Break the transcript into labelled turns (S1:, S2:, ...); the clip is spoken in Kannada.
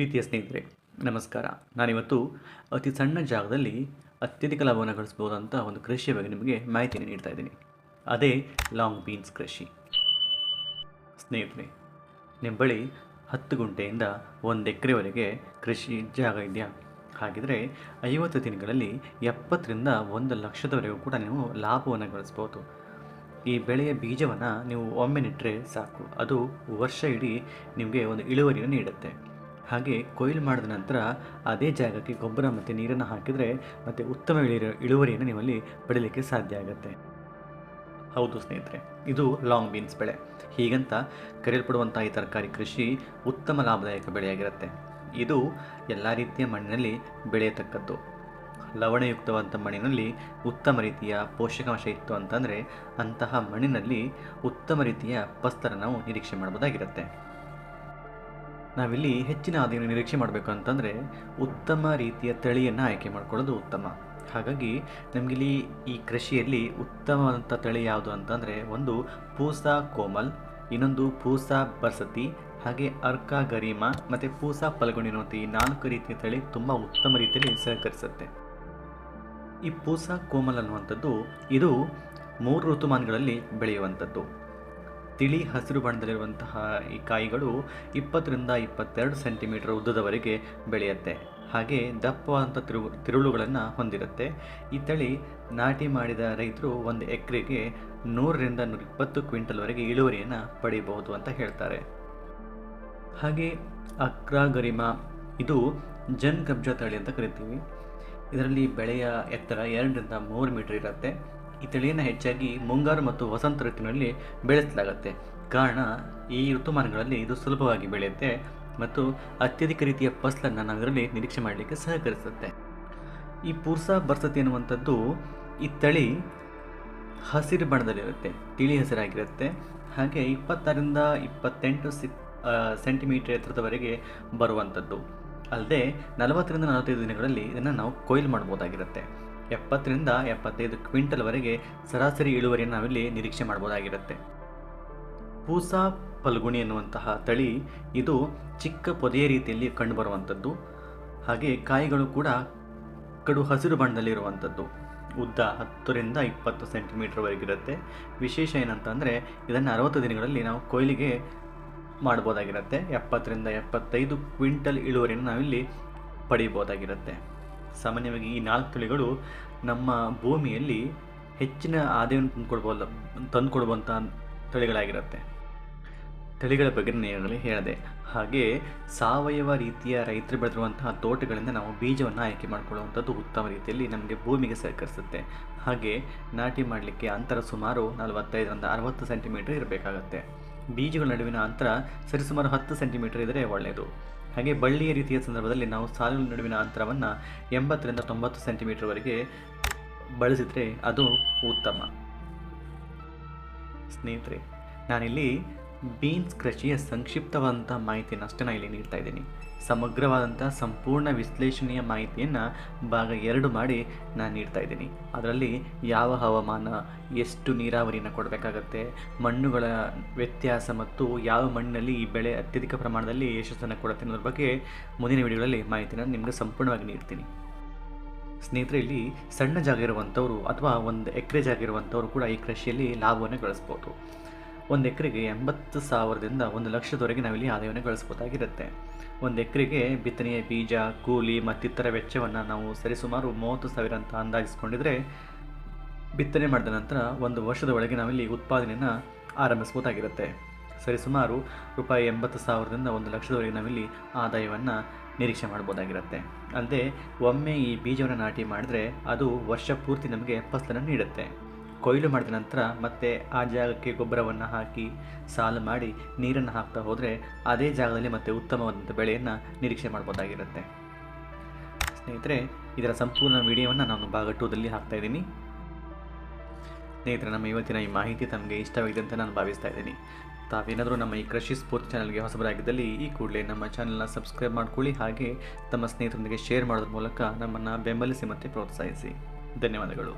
S1: ಪ್ರೀತಿಯ ಸ್ನೇಹಿತರೆ, ನಮಸ್ಕಾರ. ನಾನಿವತ್ತು ಅತಿ ಸಣ್ಣ ಜಾಗದಲ್ಲಿ ಅತ್ಯಧಿಕ ಲಾಭವನ್ನು ಗಳಿಸ್ಬೋದಂತ ಒಂದು ಕೃಷಿಯ ಬಗ್ಗೆ ನಿಮಗೆ ಮಾಹಿತಿಯನ್ನು ನೀಡ್ತಾ ಇದ್ದೀನಿ. ಅದೇ ಲಾಂಗ್ ಬೀನ್ಸ್ ಕೃಷಿ. ಸ್ನೇಹಿತರೆ ನಿಮ್ಮ ಬಳಿ ಹತ್ತು ಗುಂಟೆಯಿಂದ ಒಂದು ಎಕರೆವರೆಗೆ ಕೃಷಿ ಜಾಗ ಇದೆಯಾ? ಹಾಗಿದ್ರೆ ಐವತ್ತು ದಿನಗಳಲ್ಲಿ ಎಪ್ಪತ್ತರಿಂದ ಒಂದು ಲಕ್ಷದವರೆಗೂ ಕೂಡ ನೀವು ಲಾಭವನ್ನು ಗಳಿಸ್ಬೋದು ಈ ಬೆಳೆಯ ಬೀಜವನ್ನು ನೀವು ಒಮ್ಮೆ ನೆಟ್ಟರೆ ಸಾಕು. ಅದು ವರ್ಷ ಇಡೀ ನಿಮಗೆ ಒಂದು ಇಳುವರಿಯನ್ನು ನೀಡುತ್ತೆ. ಹಾಗೆ ಕೊಯ್ಲು ಮಾಡಿದ ನಂತರ ಅದೇ ಜಾಗಕ್ಕೆ ಗೊಬ್ಬರ ಮತ್ತು ನೀರನ್ನು ಹಾಕಿದರೆ ಮತ್ತು ಉತ್ತಮ ಇಳಿ, ಇಳುವರಿಯನ್ನು ನಿಮ್ಮಲ್ಲಿ ಪಡೀಲಿಕ್ಕೆ ಸಾಧ್ಯ ಆಗುತ್ತೆ. ಹೌದು ಸ್ನೇಹಿತರೆ, ಇದು ಲಾಂಗ್ ಬೀನ್ಸ್ ಬೆಳೆ. ಹೀಗಂತ ಕರೆಯಲ್ಪಡುವಂಥ ಈ ತರಕಾರಿ ಕೃಷಿ ಉತ್ತಮ ಲಾಭದಾಯಕ ಬೆಳೆಯಾಗಿರುತ್ತೆ. ಇದು ಎಲ್ಲ ರೀತಿಯ ಮಣ್ಣಿನಲ್ಲಿ ಬೆಳೆಯತಕ್ಕದ್ದು. ಲವಣಯುಕ್ತವಾದಂಥ ಮಣ್ಣಿನಲ್ಲಿ ಉತ್ತಮ ರೀತಿಯ ಪೋಷಕಾಂಶ ಇತ್ತು ಅಂತಂದರೆ ಅಂತಹ ಮಣ್ಣಿನಲ್ಲಿ ಉತ್ತಮ ರೀತಿಯ ಪಸ್ತರ ನಾವು ನಿರೀಕ್ಷೆ ಮಾಡ್ಬೋದಾಗಿರುತ್ತೆ. ನಾವಿಲ್ಲಿ ಹೆಚ್ಚಿನ ಆದಾಯವನ್ನು ನಿರೀಕ್ಷೆ ಮಾಡಬೇಕು ಅಂತಂದರೆ ಉತ್ತಮ ರೀತಿಯ ತಳಿಯನ್ನು ಆಯ್ಕೆ ಮಾಡ್ಕೊಳ್ಳೋದು ಉತ್ತಮ. ಹಾಗಾಗಿ ನಮಗಿಲ್ಲಿ ಈ ಕೃಷಿಯಲ್ಲಿ ಉತ್ತಮವಾದಂಥ ತಳಿ ಯಾವುದು ಅಂತಂದರೆ ಒಂದು ಪೂಸಾ ಕೋಮಲ್, ಇನ್ನೊಂದು ಪೂಸಾ ಬರ್ಸತಿ, ಹಾಗೆ ಅರ್ಕ ಗರಿಮಾ, ಮತ್ತು ಪೂಸಾ ಅನ್ನುವಂಥ ಈ ನಾಲ್ಕು ರೀತಿಯ ತಳಿ ತುಂಬ ಉತ್ತಮ ರೀತಿಯಲ್ಲಿ ಸಹಕರಿಸುತ್ತೆ. ಈ ಪೂಸಾ ಕೋಮಲ್ ಅನ್ನುವಂಥದ್ದು ಇದು ಮೂರು ಋತುಮಾನಗಳಲ್ಲಿ ಬೆಳೆಯುವಂಥದ್ದು. ತಿಳಿ ಹಸಿರು ಬಣ್ಣದಲ್ಲಿರುವಂತಹ ಈ ಕಾಯಿಗಳು ಇಪ್ಪತ್ತರಿಂದ ಇಪ್ಪತ್ತೆರಡು ಸೆಂಟಿಮೀಟರ್ ಉದ್ದದವರೆಗೆ ಬೆಳೆಯುತ್ತೆ. ಹಾಗೆ ದಪ್ಪವಾದಂಥ ತಿರು, ತಿರುಳುಗಳನ್ನು ಹೊಂದಿರುತ್ತೆ. ಈ ತಳಿ ನಾಟಿ ಮಾಡಿದ ರೈತರು ಒಂದು ಎಕರೆಗೆ ನೂರರಿಂದ ನೂರ ಇಪ್ಪತ್ತು ಕ್ವಿಂಟಲ್ವರೆಗೆ ಇಳುವರಿಯನ್ನು ಪಡೆಯಬಹುದು ಅಂತ ಹೇಳ್ತಾರೆ. ಹಾಗೆ ಅಕ್ರಾ ಗರಿಮ ಇದು ಜನ್ ಕಬ್ಜ ತಳಿ ಅಂತ ಕರಿತೀವಿ. ಇದರಲ್ಲಿ ಬೆಳೆಯ ಎತ್ತರ ಎರಡರಿಂದ ಮೂರು ಮೀಟರ್ ಇರುತ್ತೆ. ಈ ತಳಿಯನ್ನು ಹೆಚ್ಚಾಗಿ ಮುಂಗಾರು ಮತ್ತು ವಸಂತ ಋತುವಿನಲ್ಲಿ ಬೆಳೆಸಲಾಗುತ್ತೆ. ಕಾರಣ, ಈ ಋತುಮಾನಗಳಲ್ಲಿ ಇದು ಸುಲಭವಾಗಿ ಬೆಳೆಯುತ್ತೆ ಮತ್ತು ಅತ್ಯಧಿಕ ರೀತಿಯ ಫಸಲನ್ನು ನಾವು ನಿರೀಕ್ಷೆ ಮಾಡಲಿಕ್ಕೆ ಸಹಕರಿಸುತ್ತೆ. ಈ ಪೂರ್ಸಾ ಬರ್ಸತಿ ಅನ್ನುವಂಥದ್ದು ಈ ತಳಿ ಹಸಿರು ಬಣ್ಣದಲ್ಲಿರುತ್ತೆ ತಿಳಿ ಹಸಿರಾಗಿರುತ್ತೆ. ಹಾಗೆ ಇಪ್ಪತ್ತಾರರಿಂದ ಇಪ್ಪತ್ತೆಂಟು ಸಿ ಸೆಂಟಿಮೀಟರ್ ಎತ್ತರದವರೆಗೆ ಬರುವಂಥದ್ದು. ಅಲ್ಲದೆ ನಲವತ್ತರಿಂದ ನಲವತ್ತೈದು ದಿನಗಳಲ್ಲಿ ಇದನ್ನು ನಾವು ಕೊಯ್ಲು ಮಾಡ್ಬೋದಾಗಿರುತ್ತೆ ಎಪ್ಪತ್ತರಿಂದ ಎಪ್ಪತ್ತೈದು ಕ್ವಿಂಟಲ್ವರೆಗೆ ಸರಾಸರಿ ಇಳುವರಿಯನ್ನು ನಾವಿಲ್ಲಿ ನಿರೀಕ್ಷೆ ಮಾಡ್ಬೋದಾಗಿರುತ್ತೆ. ಪೂಸಾ ಫಲ್ಗುಣಿ ಎನ್ನುವಂತಹ ತಳಿ ಇದು ಚಿಕ್ಕ ಪೊದೆಯ ರೀತಿಯಲ್ಲಿ ಕಂಡುಬರುವಂಥದ್ದು. ಹಾಗೆ ಕಾಯಿಗಳು ಕೂಡ ಕಡು ಹಸಿರು ಬಣ್ಣದಲ್ಲಿರುವಂಥದ್ದು. ಉದ್ದ ಹತ್ತರಿಂದ ಇಪ್ಪತ್ತು ಸೆಂಟಿಮೀಟರ್ವರೆಗಿರುತ್ತೆ ವಿಶೇಷ ಏನಂತಂದರೆ ಇದನ್ನು ಅರವತ್ತು ದಿನಗಳಲ್ಲಿ ನಾವು ಕೊಯ್ಲಿಗೆ ಮಾಡ್ಬೋದಾಗಿರುತ್ತೆ. ಎಪ್ಪತ್ತರಿಂದ ಎಪ್ಪತ್ತೈದು ಕ್ವಿಂಟಲ್ ಇಳುವರಿಯನ್ನು ನಾವಿಲ್ಲಿ ಪಡೆಯಬಹುದಾಗಿರುತ್ತೆ. ಸಾಮಾನ್ಯವಾಗಿ ಈ ನಾಲ್ಕು ತಳಿಗಳು ನಮ್ಮ ಭೂಮಿಯಲ್ಲಿ ಹೆಚ್ಚಿನ ಆದಾಯವನ್ನು ತಂದುಕೊಡ್ಬೋದು ತಂದುಕೊಡುವಂಥ ತಳಿಗಳಾಗಿರುತ್ತೆ. ತಳಿಗಳ ಬಗ್ಗೆ ಈಗಾಗಲೇ ಹೇಳಿದೆ. ಹಾಗೆ ಸಾವಯವ ರೀತಿಯ ರೈತರು ಬೆಳೆದಿರುವಂತಹ ತೋಟಗಳಿಂದ ನಾವು ಬೀಜವನ್ನು ಆಯ್ಕೆ ಮಾಡಿಕೊಳ್ಳುವಂಥದ್ದು ಉತ್ತಮ ರೀತಿಯಲ್ಲಿ ನಮಗೆ ಭೂಮಿಗೆ ಸಹಕರಿಸುತ್ತೆ. ಹಾಗೆ ನಾಟಿ ಮಾಡಲಿಕ್ಕೆ ಅಂತರ ಸುಮಾರು ನಲವತ್ತೈದರಿಂದ ಅರವತ್ತು ಸೆಂಟಿಮೀಟರ್ ಇರಬೇಕಾಗತ್ತೆ. ಬೀಜಗಳ ನಡುವಿನ ಅಂತರ ಸರಿಸುಮಾರು ಹತ್ತು ಸೆಂಟಿಮೀಟರ್ ಇದ್ದರೆ ಒಳ್ಳೆಯದು. ಹಾಗೆ ಬಳ್ಳಿಯ ರೀತಿಯ ಸಂದರ್ಭದಲ್ಲಿ ನಾವು ಸಾಲಿನ ನಡುವಿನ ಅಂತರವನ್ನು ಎಂಬತ್ತರಿಂದ ತೊಂಬತ್ತು ಸೆಂಟಿಮೀಟರ್ವರೆಗೆ ಬಳಸಿದರೆ ಅದು ಉತ್ತಮ. ಸ್ನೇಹಿತರೆ, ನಾನಿಲ್ಲಿ ಬೀನ್ಸ್ ಕೃಷಿಯ ಸಂಕ್ಷಿಪ್ತವಾದಂಥ ಮಾಹಿತಿಯನ್ನು ಇಲ್ಲಿ ನೀಡ್ತಾ ಇದ್ದೀನಿ. ಸಮಗ್ರವಾದಂಥ ಸಂಪೂರ್ಣ ವಿಶ್ಲೇಷಣೆಯ ಮಾಹಿತಿಯನ್ನು ಭಾಗ ಎರಡು ಮಾಡಿ ನಾನು ನೀಡ್ತಾ ಇದ್ದೀನಿ. ಅದರಲ್ಲಿ ಯಾವ ಹವಾಮಾನ, ಎಷ್ಟು ನೀರಾವರಿಯನ್ನು ಕೊಡಬೇಕಾಗತ್ತೆ, ಮಣ್ಣುಗಳ ವ್ಯತ್ಯಾಸ ಮತ್ತು ಯಾವ ಮಣ್ಣಿನಲ್ಲಿ ಈ ಬೆಳೆ ಅತ್ಯಧಿಕ ಪ್ರಮಾಣದಲ್ಲಿ ಯಶಸ್ಸನ್ನು ಕೊಡುತ್ತೆ ಅನ್ನೋದ್ರ ಬಗ್ಗೆ ಮುಂದಿನ ವಿಡಿಯೋಗಳಲ್ಲಿ ಮಾಹಿತಿನ ನಿಮಗೆ ಸಂಪೂರ್ಣವಾಗಿ ನೀಡ್ತೀನಿ. ಸ್ನೇಹಿತರೆ, ಇಲ್ಲಿ ಸಣ್ಣ ಜಾಗ ಇರುವಂಥವರು ಅಥವಾ ಒಂದು ಎಕರೆ ಜಾಗ ಇರುವಂಥವ್ರು ಕೂಡ ಈ ಕೃಷಿಯಲ್ಲಿ ಲಾಭವನ್ನು ಗಳಿಸ್ಬೋದು. ಒಂದು ಎಕರೆಗೆ ಎಂಬತ್ತು ಸಾವಿರದಿಂದ ಒಂದು ಲಕ್ಷದವರೆಗೆ ನಾವಿಲ್ಲಿ ಆದಾಯವನ್ನು ಗಳಿಸ್ಬೋದಾಗಿರುತ್ತೆ ಒಂದು ಎಕರೆಗೆ ಬಿತ್ತನೆಯ ಬೀಜ, ಕೂಲಿ ಮತ್ತಿತರ ವೆಚ್ಚವನ್ನು ನಾವು ಸರಿಸುಮಾರು ಮೂವತ್ತು ಸಾವಿರ ಅಂತ ಅಂದಾಜಿಸ್ಕೊಂಡಿದ್ರೆ ಬಿತ್ತನೆ ಮಾಡಿದ ನಂತರ ಒಂದು ವರ್ಷದ ಒಳಗೆ ನಾವಿಲ್ಲಿ ಉತ್ಪಾದನೆಯನ್ನು ಆರಂಭಿಸ್ಬೋದಾಗಿರುತ್ತೆ ಸರಿಸುಮಾರು ರೂಪಾಯಿ ಎಂಬತ್ತು ಸಾವಿರದಿಂದ ಒಂದು ಲಕ್ಷದವರೆಗೆ ನಾವಿಲ್ಲಿ ಆದಾಯವನ್ನು ನಿರೀಕ್ಷೆ ಮಾಡ್ಬೋದಾಗಿರುತ್ತೆ ಅಲ್ಲದೆ ಒಮ್ಮೆ ಈ ಬೀಜವನ್ನು ನಾಟಿ ಮಾಡಿದ್ರೆ ಅದು ವರ್ಷ ಪೂರ್ತಿ ನಮಗೆ ಫಸಲನ್ನು ನೀಡುತ್ತೆ. ಕೊಯ್ಲು ಮಾಡಿದ ನಂತರ ಮತ್ತೆ ಆ ಜಾಗಕ್ಕೆ ಗೊಬ್ಬರವನ್ನು ಹಾಕಿ ಸಾಲು ಮಾಡಿ ನೀರನ್ನು ಹಾಕ್ತಾ ಹೋದರೆ ಅದೇ ಜಾಗದಲ್ಲಿ ಮತ್ತೆ ಉತ್ತಮವಾದಂಥ ಬೆಳೆಯನ್ನು ನಿರೀಕ್ಷೆ ಮಾಡ್ಬೋದಾಗಿರುತ್ತೆ. ಸ್ನೇಹಿತರೆ, ಇದರ ಸಂಪೂರ್ಣ ವಿಡಿಯೋವನ್ನು ನಾನು ಭಾಗ ಟೂದಲ್ಲಿ ಹಾಕ್ತಾ ಇದ್ದೀನಿ. ಸ್ನೇಹಿತರೆ, ನಮ್ಮ ಇವತ್ತಿನ ಈ ಮಾಹಿತಿ ತಮಗೆ ಇಷ್ಟವಾಗಿದೆ ಅಂತ ನಾನು ಭಾವಿಸ್ತಾ ಇದ್ದೀನಿ. ತಾವೇನಾದರೂ ನಮ್ಮ ಈ ಕೃಷಿ ಸ್ಫೂರ್ತಿ ಚಾನಲ್ಗೆ ಹೊಸಬರಾಗಿದ್ದಲ್ಲಿ ಈ ಕೂಡಲೇ ನಮ್ಮ ಚಾನಲ್ನ ಸಬ್ಸ್ಕ್ರೈಬ್ ಮಾಡ್ಕೊಳ್ಳಿ ಹಾಗೆ ತಮ್ಮ ಸ್ನೇಹಿತರೊಂದಿಗೆ ಶೇರ್ ಮಾಡೋದ್ರ ಮೂಲಕ ನಮ್ಮನ್ನು ಬೆಂಬಲಿಸಿ ಮತ್ತು ಪ್ರೋತ್ಸಾಹಿಸಿ. ಧನ್ಯವಾದಗಳು.